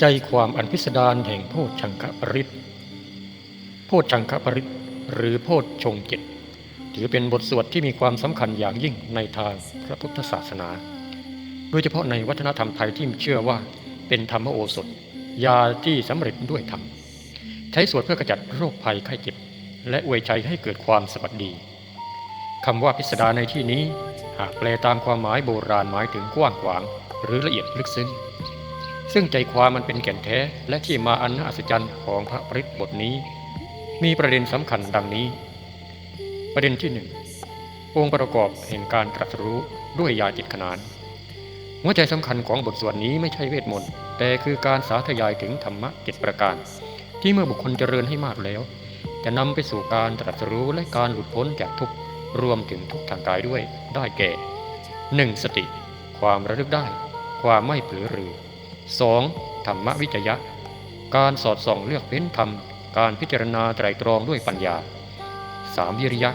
ใจความอันพิสดารแห่งโพชังคปริตโพชังคปริตหรือโพชงเจ็ดถือเป็นบทสวดที่มีความสำคัญอย่างยิ่งในทางพระพุทธศาสนา โดยเฉพาะในวัฒนธรรมไทยที่เชื่อว่า เป็นธรรมโอสถ ยาที่สำเร็จด้วยธรรม ใช้สวดเพื่อกระจัดโรคภัยไข้เจ็บ และอวยใจให้เกิดความสวัสดีคำว่าพิสดารในที่นี้ หากแปลตามความหมายโบราณหมายถึงกว้างขวาง หรือละเอียดลึกซึ้ง ซึ่งใจความมันเป็นแก่นแท้และที่มาอันน่าอัศจรรย์ของพระปริตบทนี้ มีประเด็นสำคัญดังนี้ ประเด็นที่หนึ่งองค์ประกอบแห่งการตรัสรู้ด้วยยาจิตขนาน หัวใจสำคัญของบทสวดนี้ไม่ใช่เวทมนต์แต่คือการสาธยายถึงธรรมะเจ็ดประการ ที่เมื่อบุคคลเจริญให้มากแล้ว จะนำไปสู่การตรัสรู้และการหลุดพ้นจากทุกข์รวมถึงทุกข์ทางกายด้วยได้แก่ 1. สติ ความระลึกได้ ความไม่เผลอรือ 2. ธรรมวิจยะ การสอดส่องเลือกเฟ้นธรรม การพิจารณาไตรตรองด้วยปัญญา 3. วิริยะ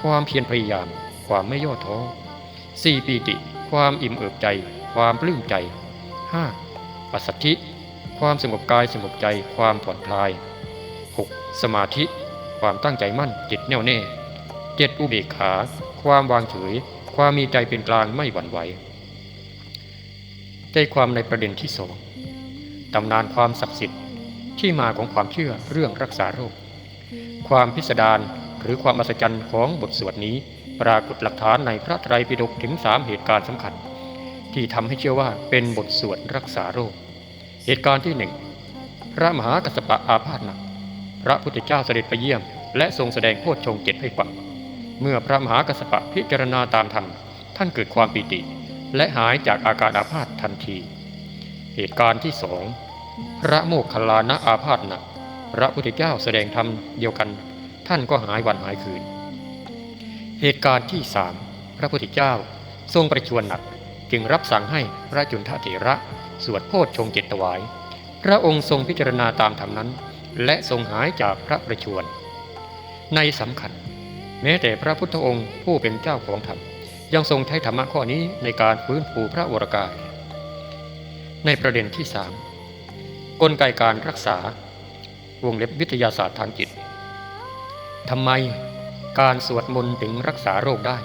ความเพียรพยายาม ความไม่ย่อท้อ 4. ปีติ ความอิ่มเอิบใจ ความปลื้มใจ 5. ปัสสัทธิ ความสงบกายสงบใจ ความผ่อนคลาย 6. สมาธิ ความตั้งใจมั่นจิตแน่วแน่ 7. อุเบกขา ความวางเฉย ความมีใจเป็นกลางไม่หวั่นไหว ใจความในประเด็นที่สองตำนานความศักดิ์สิทธิ์ที่มาของความเชื่อเรื่องรักษาโรค ความพิสดารหรือความอัศจรรย์ของบทสวดนี้ ปรากฏหลักฐานในพระไตรปิฎกถึงสามเหตุการณ์สำคัญ ที่ทำให้เชื่อว่าเป็นบทสวดรักษาโรค เหตุการณ์ที่หนึ่งพระมหากัสสปะอาพาธหนัก พระพุทธเจ้าเสด็จไปเยี่ยม และทรงแสดงโพชฌงเจ็ดให้ฟังเมื่อพระมหากัสสปะพิจารณาตามธรรมท่านเกิดความปีติ และหายจากอาการอาพาธทันที เหตุการณ์ที่สองพระโมคคัลลานะอาพาธหนักพระพุทธเจ้าแสดงธรรมเดียวกัน ท่านก็หายวันหายคืน เหตุการณ์ที่สามพระพุทธเจ้าทรงประชวรหนัก จึงรับสั่งให้พระจุนทเถระ สวดโพชฌงเจ็ดถวาย พระองค์ทรงพิจารณาตามธรรมนั้น และทรงหายจากพระประชวรในสำคัญ แม้แต่พระพุทธองค์ผู้เป็นเจ้าของธรรม ยังทรงใช้ธรรมะข้อนี้ในการฟื้นฟูพระวรกาย ในประเด็นที่สามกลไกการรักษาวงเล็บวิทยาศาสตร์ทางจิตทำไมการสวดมนต์ถึงรักษาโรคได้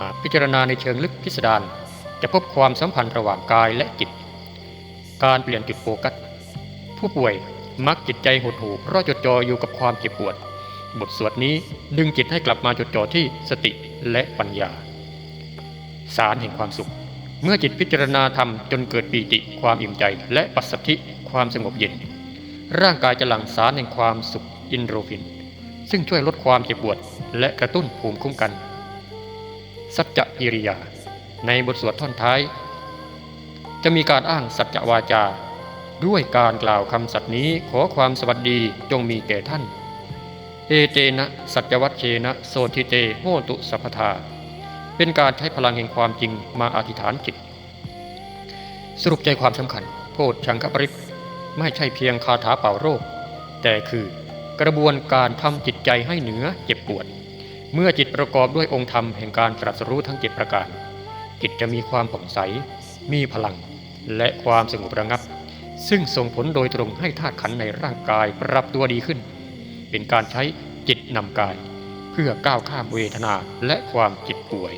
หากพิจารณาในเชิงลึกพิสดารจะพบความสัมพันธ์ระหว่างกายและจิต การเปลี่ยนจุดโฟกัส ผู้ป่วยมักจิตใจหดหู่เพราะจดจ่ออยู่กับความเจ็บปวด บทสวดนี้ดึงจิตให้กลับมาจดจ่อที่สติและปัญญา สารแห่งความสุข เมื่อจิตพิจารณาธรรมจนเกิดปีติความอิ่มใจ และปัสสัทธิความสงบเย็น ร่างกายจะหลั่งสารแห่งความสุขอินโดรฟิน ซึ่งช่วยลดความเจ็บปวด และกระตุ้นภูมิคุ้มกัน สัจจะกิริยา ในบทสวดท่อนท้าย จะมีการอ้างสัจจวาจา ด้วยการกล่าวคำสัตย์นี้ขอความสวัสดีจงมีแก่ท่านเอเตนะ สัจวัตเชนะ โสทิเต โหตุสัพพทา เป็นการใช้พลังแห่งความจริงมาอธิษฐานจิต สรุปใจความสำคัญ โพชฌังคปริตไม่ใช่เพียงคาถาเป่าโรค แต่คือกระบวนการทำจิตใจให้เหนือเจ็บปวด เมื่อจิตประกอบด้วยองค์ธรรมแห่งการตรัสรู้ทั้งเจ็ดประการ จิตจะมีความผ่องใส มีพลัง และความสงบระงับ ซึ่งส่งผลโดยตรงให้ธาตุขันในร่างกายปรับตัวดีขึ้น เป็นการใช้จิตนำกาย พื่อก้าวข้ามเวทนาและความเจ็บป่วย